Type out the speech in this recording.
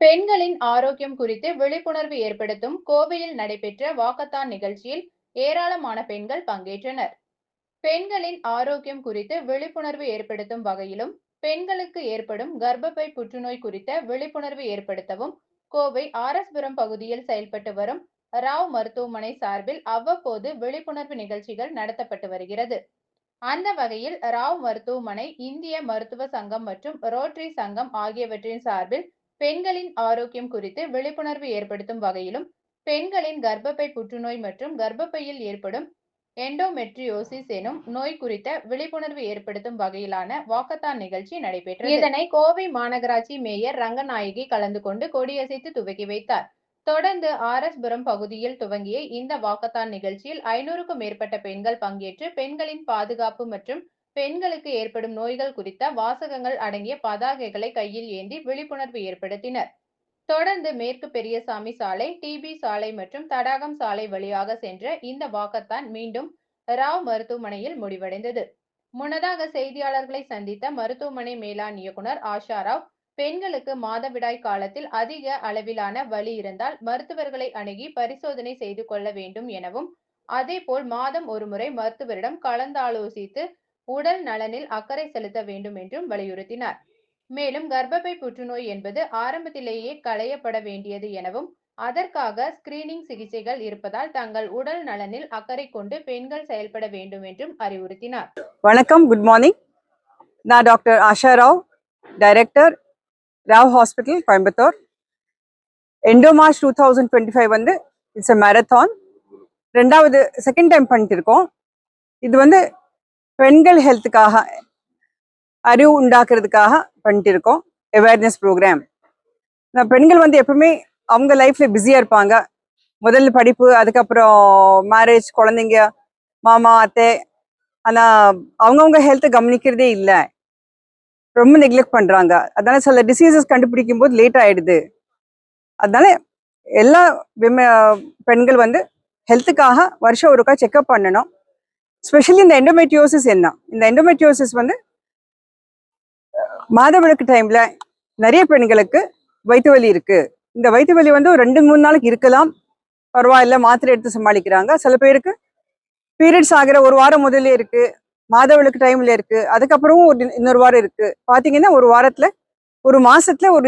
பெண்களின் ஆரோக்கியம் குறித்து விழிப்புணர்வு ஏற்படுத்தும் கோவையில் நடைபெற்ற வாக்கத்தான் நிகழ்ச்சியில் ஏராளமான பெண்கள் பங்கேற்றனர். பெண்களின் ஆரோக்கியம் குறித்து விழிப்புணர்வு ஏற்படுத்தும் வகையிலும் பெண்களுக்கு ஏற்படும் கர்ப்பப்பை புற்றுநோய் குறித்த விழிப்புணர்வு ஏற்படுத்தவும் கோவை ஆரஸ்புரம் பகுதியில் செயல்பட்டு வரும் ராவ் மருத்துவமனை சார்பில் அவ்வப்போது விழிப்புணர்வு நிகழ்ச்சிகள் நடத்தப்பட்டு வருகிறது. அந்த வகையில் ராவ் மருத்துவமனை இந்திய மருத்துவ சங்கம் மற்றும் ரோட்டரி சங்கம் ஆகியவற்றின் சார்பில் பெண்களின் ஆரோக்கியம் குறித்து விழிப்புணர்வு ஏற்படுத்தும் வகையிலும் பெண்களின் கர்ப்பப்பை புற்றுநோய் மற்றும் கர்ப்பப்பையில் ஏற்படும் எண்டோமெட்ரியோசிஸ் எனும் நோய் குறித்த விழிப்புணர்வு ஏற்படுத்தும் வகையிலான வாக்கத்தான் நிகழ்ச்சி நடைபெற்றது. இதனை கோவை மாநகராட்சி மேயர் ரங்கநாயகி கலந்து கொண்டு கொடியசைத்து துவக்கி வைத்தார். தொடர்ந்து ஆர் எஸ் புரம் பகுதியில் துவங்கிய இந்த வாக்கத்தான் நிகழ்ச்சியில் ஐநூறுக்கும் மேற்பட்ட பெண்கள் பங்கேற்று பெண்களின் பாதுகாப்பு மற்றும் பெண்களுக்கு ஏற்படும் நோய்கள் குறித்த வாசகங்கள் அடங்கிய பதாகைகளை கையில் ஏந்தி விழிப்புணர்வு ஏற்படுத்தினர். தொடர்ந்து மேற்கு பெரியசாமி சாலை டிபி சாலை மற்றும் தடாகம் சாலை வழியாக சென்ற இந்த வாக்கத்தான் மீண்டும் ராவ் மருத்துவமனையில் முடிவடைந்தது. முன்னதாக செய்தியாளர்களை சந்தித்த மருத்துவமனை மேலாண் இயக்குனர் ஆஷா ராவ் பெண்களுக்கு மாதவிடாய் காலத்தில் அதிக அளவிலான வலி இருந்தால் மருத்துவர்களை அணுகி பரிசோதனை செய்து கொள்ள வேண்டும் எனவும் அதேபோல் மாதம் ஒருமுறை மருத்துவரிடம் கலந்தாலோசித்து உடல் நலனில் அக்கறை செலுத்த வேண்டும் என்றும் வலியுறுத்தினார். மேலும் கர்ப்பப்பை புற்றுநோய் என்பது ஆரம்பத்திலேயே களையப்பட வேண்டியது எனவும் அதற்காக ஸ்கிரீனிங் சிகிச்சைகள் இருப்பதால் தங்கள் உடல் நலனில் அக்கறை கொண்டு பெண்கள் செயல்பட வேண்டும் என்றும் அறிவுறுத்தினார். வணக்கம் குட் மார்னிங் நான் doctor Asha Rao director Rao hospital Coimbatore. Endo march two thousand twenty five வந்து இட்ஸ் எ மேரத்தான் ரெண்டாவது செகண்ட் டைம் பண்ணிட்டு இருக்கோம். இது வந்து பெண்கள் ஹெல்த்துக்காக அறிவு உண்டாக்குறதுக்காக பண்ணிட்டு இருக்கோம் அவேர்னஸ் ப்ரோக்ராம் பெண்கள் வந்து எப்பவுமே அவங்க லைஃப்ல பிஸியாக இருப்பாங்க. முதல்ல படிப்பு அதுக்கப்புறம் மேரேஜ் குழந்தைங்க மாமா அத்தை. ஆனால் அவங்கவுங்க ஹெல்த்தை கவனிக்கிறதே இல்லை. ரொம்ப நெக்லெக்ட் பண்ணுறாங்க அதனால சில டிசீசஸ் கண்டுபிடிக்கும் போது லேட் ஆயிடுது. அதனால எல்லா விம பெண்கள் வந்து ஹெல்த்துக்காக வருஷம் ஒருக்கா செக்அப் பண்ணணும். ஸ்பெஷலி இந்த எண்டோமெட்ரியோசிஸ் என்ன? இந்த எண்டோமெட்ரியோசிஸ் வந்து மாதவிளக்கு டைம்ல நிறைய பெண்களுக்கு வயிற்று வலி இருக்கு. இந்த வயிற்று வலி வந்து ஒரு ரெண்டு மூணு நாளைக்கு இருக்கலாம். பரவாயில்ல மாத்திரை எடுத்து சமாளிக்கிறாங்க. சில பேருக்கு பீரியட்ஸ் ஆகிற ஒரு வாரம் முதல்ல இருக்கு. மாதவிளக்கு டைம்ல இருக்கு. அதுக்கப்புறமும் ஒரு இன்னொரு வாரம் இருக்கு. பாத்தீங்கன்னா ஒரு வாரத்துல ஒரு மாசத்துல ஒரு